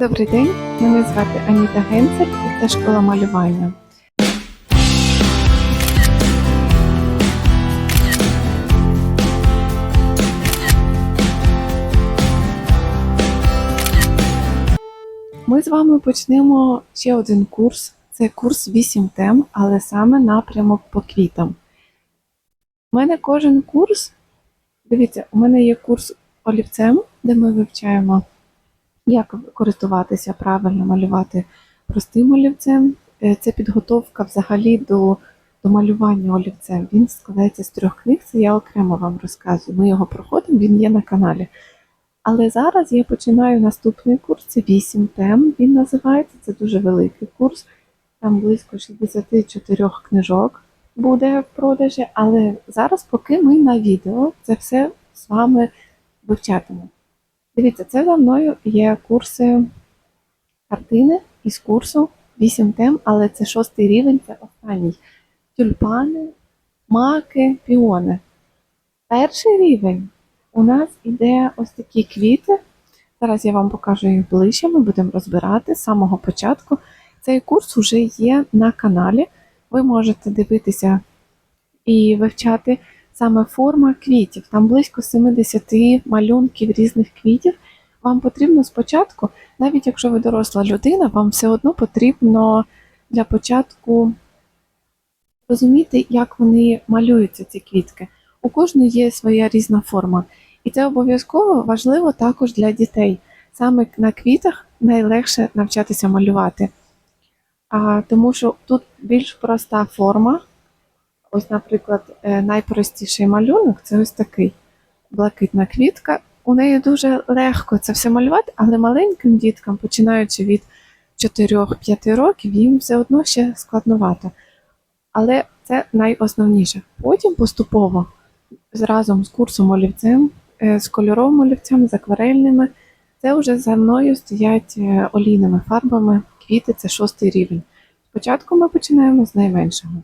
Добрий день, мене звати Аніта Генцель і це школа малювання. Ми з вами почнемо ще один курс. Це курс 8 тем, але саме напрямок по квітам. У мене кожен курс, дивіться, у мене є курс олівцем, де ми вивчаємо як користуватися правильно малювати простим олівцем. Е, Це підготовка взагалі до, до малювання олівцем. Він складається з трьох книг, це я окремо вам розказую. Ми його проходимо, він є на каналі. Але зараз я починаю наступний курс, це 8 тем. Він називається, це дуже великий курс. Там близько 64 книжок буде в продажі. Але зараз, поки ми на відео, це все з вами вивчатимемо. Дивіться, це за мною є курси картини із курсу 8 тем, але це шостий рівень, це останній. Тюльпани, маки, піони. Перший рівень у нас іде ось такі квіти. Зараз я вам покажу їх ближче, ми будемо розбирати з самого початку. Цей курс вже є на каналі. Ви можете дивитися і вивчати саме форма квітів. Там близько 70 малюнків різних квітів. Вам потрібно спочатку, навіть якщо ви доросла людина, вам все одно потрібно для початку розуміти, як вони малюються, ці квітки. У кожної є своя різна форма. І це обов'язково важливо також для дітей. Саме на квітах найлегше навчатися малювати. А, тому що тут більш проста форма, Ось, наприклад, е, найпростіший малюнок це ось такий блакитна квітка. У неї дуже легко це все малювати, але маленьким діткам, починаючи від 4-5 років, їм все одно ще складновато. Але це найосновніше. Потім поступово разом з курсом олівцем, е, з кольоровим олівцем, з акварельними, це вже за мною стоять е, олійними фарбами. Квіти це шостий рівень. Спочатку ми починаємо з найменшого.